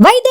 వైద్య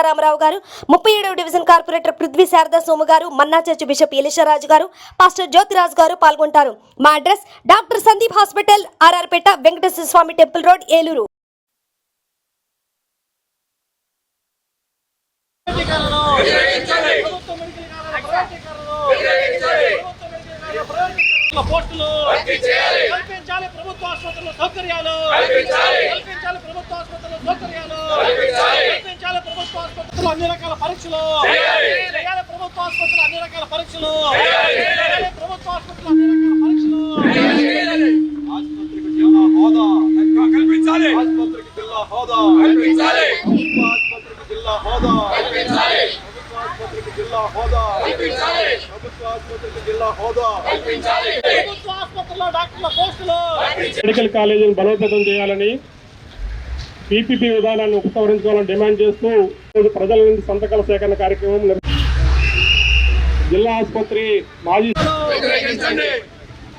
సీతారామరావు గారు ముప్పై ఏడవ division corporator Prithvi Sharada Somu garu manna church bishop ఎలిషరాజు గారు పాస్టర్ జ్యోతిరాజు గారు పాల్గొంటారు. మా address doctor Sandeep hospital RR Peta Venkateswara Swamy temple road Eluru. పోస్టులు కల్పించాలి ప్రభుత్వ ఆసుపత్రుల సౌకర్యాలు. కల్పించాలి ప్రభుత్వ ఆసుపత్రుల సౌకర్యాలు. కల్పించాలి ప్రభుత్వ ఆసుపత్రులు అన్ని రకాల పరీక్షలు. చేయాలి. ప్రభుత్వ ఆసుపత్రులు అన్ని రకాల పరీక్షలు. ప్రభుత్వ ఆసుపత్రులు అన్ని రకాల పరీక్షలు. ఆసుపత్రికి జిల్లా హోదా. కల్పించాలి. ఆసుపత్రికి జిల్లా హోదా. కల్పించాలి. ప్రభుత్వ ఆసుపత్రికి జిల్లా హోదా. కల్పించాలి. ప్రభుత్వ ఆసుపత్రికి జిల్లా హోదా. కల్పించాలి. జిల్లా హోదా. కల్పించాలి. ప్రభుత్వ ఆసుపత్రుల్లో డాక్టర్ల పోస్టులు. మెడికల్ కాలేజీని బలోపేతం చేయాలని పీపీపీ విధానాన్ని ఉపసంహరించుకోవాలని డిమాండ్ చేస్తూ ప్రజల నుండి సంతకాల సేకరణ కార్యక్రమం జిల్లా ఆసుపత్రి మాజీ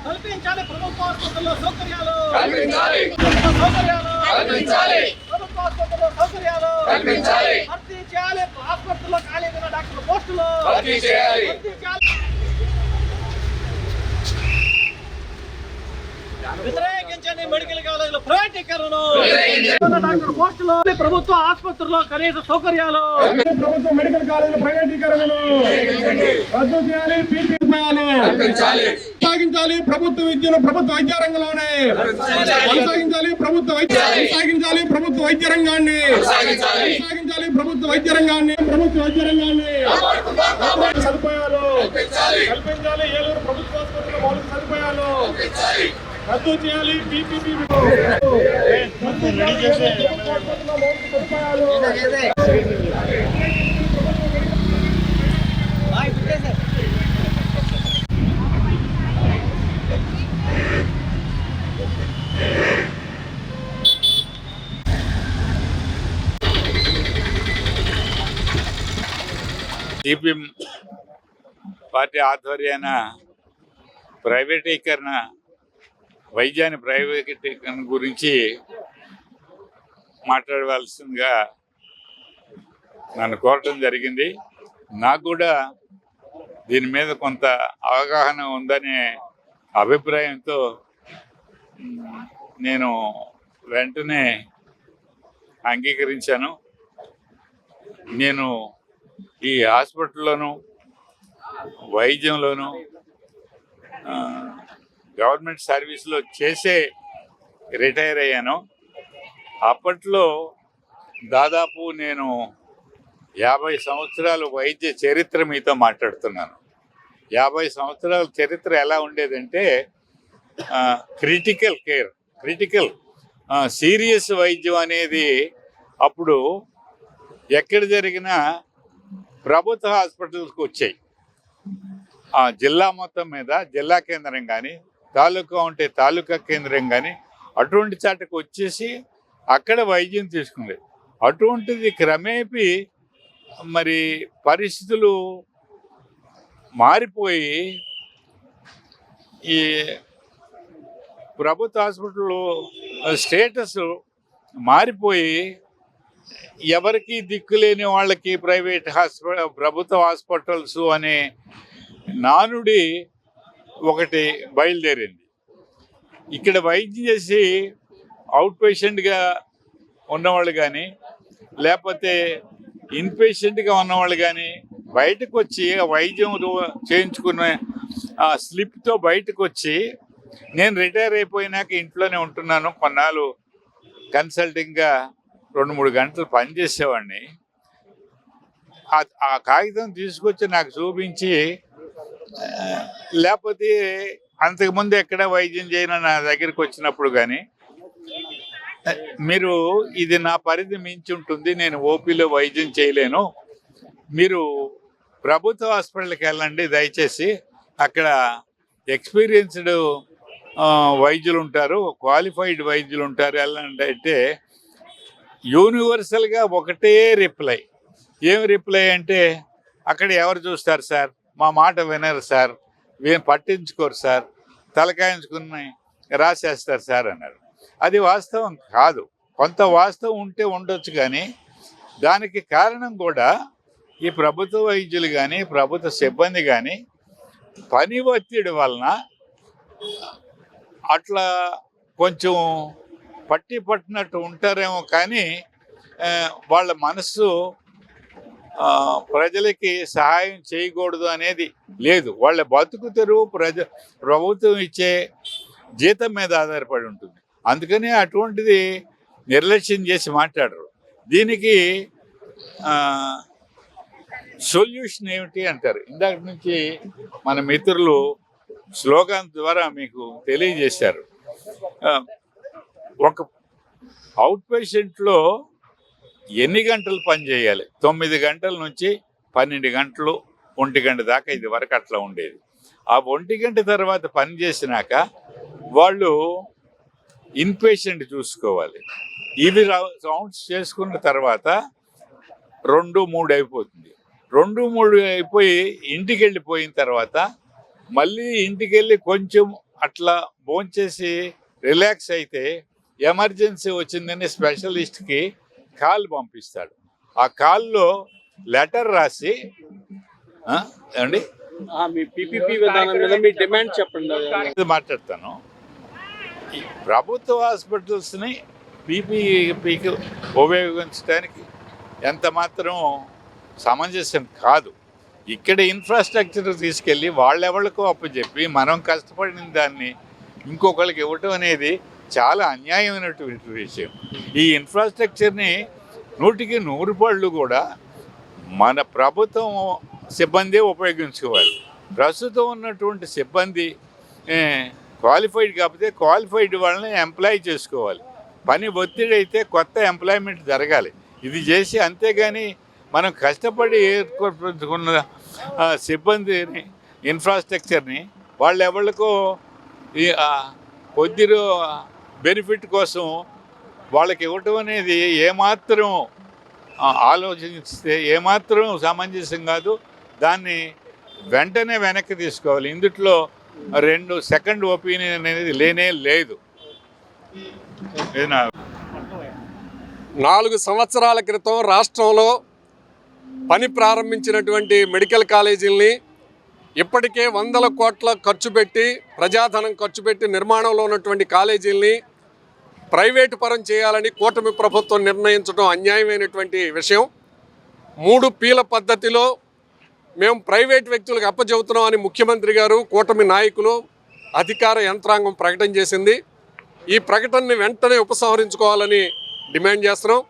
కల్పించాలి ప్రభుత్వ ఆసుపత్రుల్లో సౌకర్యాలు కల్పించాలి ప్రభుత్వ సౌకర్యాలు కల్పించాలి ప్రభుత్వ ఆసుపత్రుల్లో సౌకర్యాలు కల్పించాలి భర్తీ చేయాలి ఆసుపత్రుల్లో ఖాళీ అయిన డాక్టర్ల పోస్టులు భర్తీ చేయాలి భర్తీ చేయాలి వ్యతిరేకించండి మెడికల్ కాలేజీల ప్రైవేటీకరణ డాక్టర్ పోస్టులు ప్రభుత్వ ఆసుపత్రుల్లో కనీస సౌకర్యాలు. ప్రభుత్వ మెడికల్ కాలేజీల ప్రైవేటీకరణను రద్దు చేయాలి పీపీ చేయాలి కొనసాగించాలి ప్రభుత్వ విద్యను ప్రభుత్వ వైద్య రంగంలోనే. కొనసాగించాలి. ప్రభుత్వ వైద్య కొనసాగించాలి. ప్రభుత్వ వైద్య రంగాన్ని. కొనసాగించాలి. ప్రభుత్వ వైద్య రంగాన్ని ప్రభుత్వ వైద్య రంగాన్ని. సదుపాయాలు కల్పించాలి. కల్పించాలి. ఏలూరు ప్రభుత్వ ఆసుపత్రిలో మౌలిక సదుపాయాలు రద్దు చేయాలి పీపీపీ రద్దు సిపిఎం పార్టీ ఆధ్వర్యాన ప్రైవేటీకరణ వైద్యాన్ని ప్రైవేటీకరణ గురించి మాట్లాడవలసిందిగా నన్ను కోరటం జరిగింది. నాకు కూడా దీని మీద కొంత అవగాహన ఉందనే అభిప్రాయంతో నేను వెంటనే అంగీకరించాను. నేను ఈ హాస్పిటల్లోను వైద్యంలోనూ గవర్నమెంట్ సర్వీస్లో చేసే రిటైర్ అయ్యాను. అప్పట్లో దాదాపు నేను యాభై సంవత్సరాల వైద్య చరిత్ర మీతో మాట్లాడుతున్నాను. యాభై సంవత్సరాల చరిత్ర ఎలా ఉండేదంటే క్రిటికల్ కేర్ క్రిటికల్ సీరియస్ వైద్యం అనేది అప్పుడు ఎక్కడ జరిగినా ప్రభుత్వ హాస్పిటల్స్కి వచ్చాయి. ఆ జిల్లా మొత్తం మీద జిల్లా కేంద్రం కానీ తాలూకా ఉంటే తాలూకా కేంద్రం కానీ అటువంటి చాటకు వచ్చేసి అక్కడ వైద్యం తీసుకుంది. అటువంటిది క్రమేపీ మరి పరిస్థితులు మారిపోయి ఈ ప్రభుత్వ హాస్పిటల్ స్టేటస్ మారిపోయి ఎవరికి దిక్కులేని వాళ్ళకి ప్రైవేట్ హాస్పిటల్ ప్రభుత్వ హాస్పిటల్స్ అనే నానుడి ఒకటి బయలుదేరింది. ఇక్కడ వైద్యం చేసి అవుట్ పేషెంట్గా ఉన్నవాళ్ళు కానీ లేకపోతే ఇన్పేషెంట్గా ఉన్నవాళ్ళు కానీ బయటకు వచ్చి వైద్యం చేయించుకునే ఆ స్లిప్తో బయటకు వచ్చి నేను రిటైర్ అయిపోయినాక ఇంట్లోనే ఉంటున్నాను. కొన్నాళ్ళు కన్సల్టింగ్గా రెండు మూడు గంటలు పనిచేసేవాడిని ఆ- కాగితం తీసుకొచ్చి నాకు చూపించి లేకపోతే అంతకుముందు ఎక్కడ వైద్యం చేయను నా దగ్గరికి వచ్చినప్పుడు కానీ మీరు ఇది నా పరిధి మించి ఉంటుంది నేను ఓపీలో వైద్యం చేయలేను. మీరు ప్రభుత్వ హాస్పిటల్కి వెళ్ళండి దయచేసి. అక్కడ ఎక్స్పీరియన్స్డ్ వైద్యులు ఉంటారు క్వాలిఫైడ్ వైద్యులు ఉంటారు వెళ్ళండి అంటే యూనివర్సల్గా ఒకటే రిప్లై. ఏం రిప్లై అంటే అక్కడ ఎవరు చూస్తారు సార్? మా మాట వినరు సార్. వీళ్ళు పట్టించుకోరు సార్. తలకాయించుకుని రాసేస్తారు సార్ అన్నారు అది వాస్తవం కాదు. కొంత వాస్తవం ఉంటే ఉండొచ్చు కానీ దానికి కారణం కూడా ఈ ప్రభుత్వ వైద్యులు కానీ ప్రభుత్వ సిబ్బంది కానీ పని ఒత్తిడి వలన అట్లా కొంచెం పట్టి పట్టినట్టు ఉంటారేమో కానీ వాళ్ళ మనస్సు ప్రజలకి సహాయం చేయకూడదు అనేది లేదు. వాళ్ళ బతుకు తెరువు ప్రజ ప్రభుత్వం ఇచ్చే జీతం మీద ఆధారపడి ఉంటుంది. అందుకని అటువంటిది నిర్లక్ష్యం చేసి మాట్లాడరు. దీనికి సొల్యూషన్ ఏమిటి అంటారు. ఇందాక నుంచి మన మిత్రులు స్లోగాన్ ద్వారా మీకు తెలియజేశారు. ఒక అవుట్ పేషెంట్లో ఎన్ని గంటలు పని చేయాలి? తొమ్మిది గంటల నుంచి పన్నెండు గంటలు ఒంటి గంట దాకా ఇది వరకు అట్లా ఉండేది. ఆ ఒంటి గంట తర్వాత పని చేసినాక వాళ్ళు ఇన్పేషెంట్ చూసుకోవాలి. ఇవి రౌండ్స్ చేసుకున్న తర్వాత రెండు మూడు అయిపోతుంది. రెండు మూడు అయిపోయి ఇంటికి వెళ్ళిపోయిన తర్వాత మళ్ళీ ఇంటికి వెళ్ళి కొంచెం అట్లా భోంచేసి రిలాక్స్ అయితే ఎమర్జెన్సీ వచ్చిందని స్పెషలిస్ట్కి కాల్ పంపిస్తాడు. ఆ కాల్లో లెటర్ రాసి ఏమండి? మీ పీపీపీ విధానం మీద మీ డిమాండ్ చెప్పండి. మాట్లాడతాను. ప్రభుత్వ హాస్పిటల్స్ని పీపీపీకి ఉపయోగించడానికి ఎంత మాత్రం సమంజసం కాదు. ఇక్కడ ఇన్ఫ్రాస్ట్రక్చర్ తీసుకెళ్ళి వాళ్ళెవరికో అప్పచెప్పి మనం కష్టపడిన దాన్ని ఇంకొకరికి ఇవ్వటం అనేది చాలా అన్యాయమైనటువంటి విషయం. ఈ ఇన్ఫ్రాస్ట్రక్చర్ని నూటికి నూరు పళ్ళు కూడా మన ప్రభుత్వం సిబ్బంది ఉపయోగించుకోవాలి. ప్రస్తుతం ఉన్నటువంటి సిబ్బంది క్వాలిఫైడ్ కాకపోతే క్వాలిఫైడ్ వాళ్ళని ఎంప్లాయ్ చేసుకోవాలి. పని ఒత్తిడి అయితే కొత్త ఎంప్లాయ్మెంట్ జరగాలి. ఇది చేసి అంతేగాని మనం కష్టపడి ఏర్పరచుకున్న సిబ్బందిని ఇన్ఫ్రాస్ట్రక్చర్ని వాళ్ళు ఎవరికో ఈ కొద్ది బెనిఫిట్ కోసం వాళ్ళకి ఇవ్వటం అనేది ఏమాత్రం ఆలోచిస్తే ఏమాత్రం సమంజసం కాదు. దాన్ని వెంటనే వెనక్కి తీసుకోవాలి. ఇందుట్లో రెండు సెకండ్ ఒపీనియన్ అనేది లేనే లేదు. నాలుగు సంవత్సరాల క్రితం రాష్ట్రంలో పని ప్రారంభించినటువంటి మెడికల్ కాలేజీల్ని ఇప్పటికే వందల కోట్ల ఖర్చు పెట్టి ప్రజాధనం ఖర్చు పెట్టి నిర్మాణంలో ఉన్నటువంటి కాలేజీల్ని ప్రైవేటు పరం చేయాలని కూటమి ప్రభుత్వం నిర్ణయించడం అన్యాయమైనటువంటి విషయం. మూడు పీల పద్ధతిలో మేము ప్రైవేట్ వ్యక్తులకు అప్పచెబుతున్నామని ముఖ్యమంత్రి గారు కూటమి నాయకులు అధికార యంత్రాంగం ప్రకటన చేసింది. ఈ ప్రకటనని వెంటనే ఉపసంహరించుకోవాలని డిమాండ్ చేస్తున్నాం.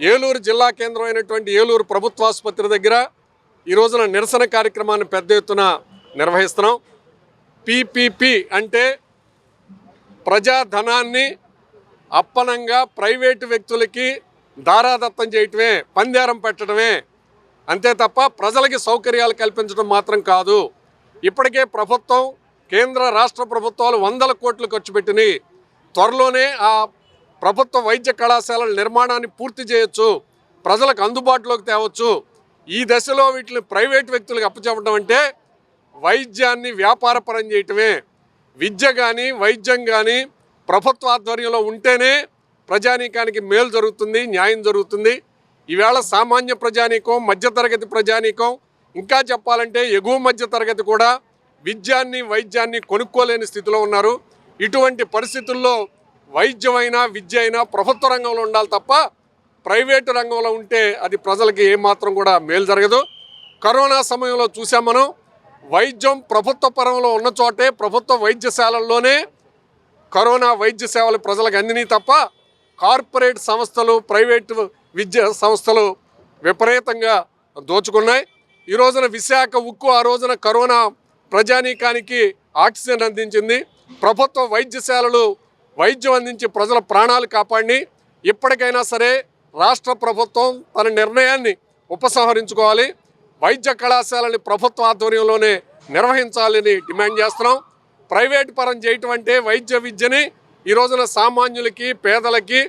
ఏలూరు జిల్లా కేంద్రం అయినటువంటి ఏలూరు ప్రభుత్వాసుపత్రి దగ్గర ఈ రోజున నిరసన కార్యక్రమాన్ని పెద్ద ఎత్తున నిర్వహిస్తున్నాం. పీపీపీ అంటే ప్రజాధనాన్ని అప్పనంగా ప్రైవేటు వ్యక్తులకి దారాదత్తం చేయటమే పందేరం పెట్టడమే అంతే తప్ప ప్రజలకి సౌకర్యాలు కల్పించడం మాత్రం కాదు. ఇప్పటికే ప్రభుత్వం కేంద్ర రాష్ట్ర ప్రభుత్వాలు వందల కోట్లు ఖర్చు పెట్టినాయి త్వరలోనే ఆ ప్రభుత్వ వైద్య కళాశాలల నిర్మాణాన్ని పూర్తి చేయొచ్చు ప్రజలకు అందుబాటులోకి తేవచ్చు. ఈ దశలో వీటిని ప్రైవేట్ వ్యక్తులకు అప్పచెప్పడం అంటే వైద్యాన్ని వ్యాపారపరం చేయటమే. విద్య కానీ వైద్యం కానీ ప్రభుత్వ ఆధ్వర్యంలో ఉంటేనే ప్రజానీకానికి మేలు జరుగుతుంది న్యాయం జరుగుతుంది. ఈవేళ సామాన్య ప్రజానీకం మధ్యతరగతి ప్రజానీకం ఇంకా చెప్పాలంటే ఎగువ మధ్య తరగతి కూడా విద్యాన్ని వైద్యాన్ని కొనుక్కోలేని స్థితిలో ఉన్నారు. ఇటువంటి పరిస్థితుల్లో వైద్యమైనా విద్య అయినా ప్రభుత్వ రంగంలో ఉండాలి తప్ప ప్రైవేటు రంగంలో ఉంటే అది ప్రజలకి ఏమాత్రం కూడా మేలు జరగదు. కరోనా సమయంలో చూసాం మనం వైద్యం ప్రభుత్వ పరంలో ఉన్న చోటే ప్రభుత్వ వైద్యశాలల్లోనే కరోనా వైద్య సేవలు ప్రజలకు అందినీ తప్ప కార్పొరేట్ సంస్థలు ప్రైవేటు విద్యా సంస్థలు విపరీతంగా దోచుకున్నాయి. ఈ రోజున విశాఖ ఉక్కు ఆ రోజున కరోనా ప్రజానీకానికి ఆక్సిజన్ అందించింది. ప్రభుత్వ వైద్యశాలలు వైద్యం అందించి ప్రజల ప్రాణాలు కాపాడి ఇప్పటికైనా సరే రాష్ట్ర ప్రభుత్వం తన నిర్ణయాన్ని ఉపసంహరించుకోవాలి. వైద్య కళాశాలని ప్రభుత్వ ఆధ్వర్యంలోనే నిర్వహించాలని డిమాండ్ చేస్తున్నాం. ప్రైవేట్ పరం చేయటం అంటే వైద్య విద్యని ఈ రోజున సామాన్యులకి పేదలకి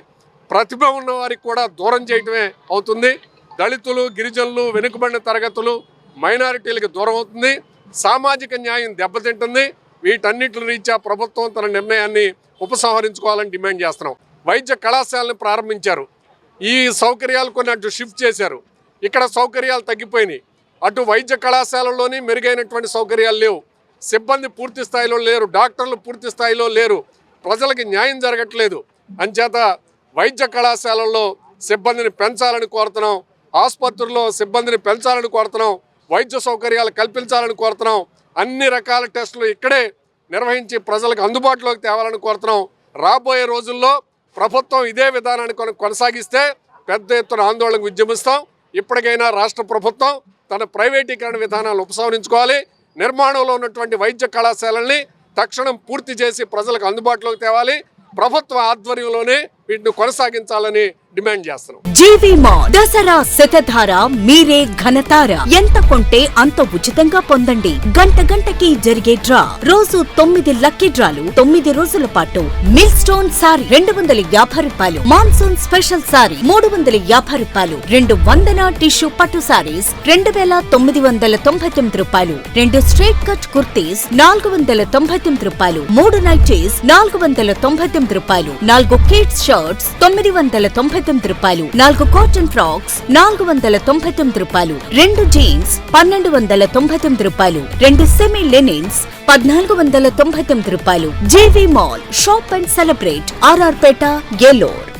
ప్రతిభ ఉన్న వారికి కూడా దూరం చేయటమే అవుతుంది. దళితులు గిరిజనులు వెనుకబడిన తరగతులు మైనారిటీలకు దూరం అవుతుంది. సామాజిక న్యాయం దెబ్బతింటుంది. వీటన్నిటి రీత్యా ప్రభుత్వం తన నిర్ణయాన్ని ఉపసంహరించుకోవాలని డిమాండ్ చేస్తున్నాం. వైద్య కళాశాలను ప్రారంభించారు. ఈ సౌకర్యాలు కొన్ని అటు షిఫ్ట్ చేశారు. ఇక్కడ సౌకర్యాలు తగ్గిపోయినాయి. అటు వైద్య కళాశాలలోని మెరుగైనటువంటి సౌకర్యాలు లేవు. సిబ్బంది పూర్తి స్థాయిలో లేరు డాక్టర్లు పూర్తి స్థాయిలో లేరు ప్రజలకు న్యాయం జరగట్లేదు. అంచేత వైద్య కళాశాలల్లో సిబ్బందిని పెంచాలని కోరుతున్నాం ఆసుపత్రుల్లో సిబ్బందిని పెంచాలని కోరుతున్నాం వైద్య సౌకర్యాలు కల్పించాలని కోరుతున్నాం అన్ని రకాల టెస్టులు ఇక్కడే నిర్వహించి ప్రజలకు అందుబాటులోకి తేవాలని కోరుతున్నాం. రాబోయే రోజుల్లో ప్రభుత్వం ఇదే విధానాన్ని కొన- కొనసాగిస్తే పెద్ద ఎత్తున ఆందోళనకు ఉద్యమిస్తాం ఇప్పటికైనా రాష్ట్ర ప్రభుత్వం తన ప్రైవేటీకరణ విధానాలు ఉపసంహరించుకోవాలి. నిర్మాణంలో ఉన్నటువంటి వైద్య కళాశాలల్ని తక్షణం పూర్తి చేసి ప్రజలకు అందుబాటులోకి తేవాలి. ప్రభుత్వ ఆధ్వర్యంలోనే వీటిని కొనసాగించాలని డిమాండ్ చేస్తున్నాం. జీవి దసరా శతధార మీరే ఘనతార. ఎంత కొంటే అంత ఉచితంగా పొందండి. గంట గంటకి జరిగే డ్రా. రోజు తొమ్మిది లక్కీ డ్రాలు. తొమ్మిది రోజుల పాటు మిల్ స్టోన్ సారీ రెండు వందల యాభై రూపాయలు. మాన్సూన్ స్పెషల్ సారీ మూడు వందల యాభై రూపాయలు. రెండు వందన టిష్యూ పట్టు సారీస్ రెండు వేల తొమ్మిది వందల తొంభై తొమ్మిది రూపాయలు. రెండు స్ట్రైట్ కట్ కుర్తీస్ నాలుగు వందల తొంభై తొమ్మిది రూపాయలు. మూడు నైటీస్ నాలుగు వందల తొంభై తొమ్మిది రూపాయలు. నాలుగు కిడ్స్ షర్ట్స్ తొమ్మిది వందల తొంభై తొమ్మిది రూపాయలు. నాలుగు కాటన్ ఫ్రాక్స్ నాలుగు వందల తొంభై తొమ్మిది రూపాయలు. రెండు జీన్స్ పన్నెండు వందల తొంభై తొమ్మిది రూపాయలు. రెండు సెమీ లెనిన్స్ పద్నాలుగు వందల తొంభై తొమ్మిది రూపాయలు. JV mall shop and celebrate RR Peta galore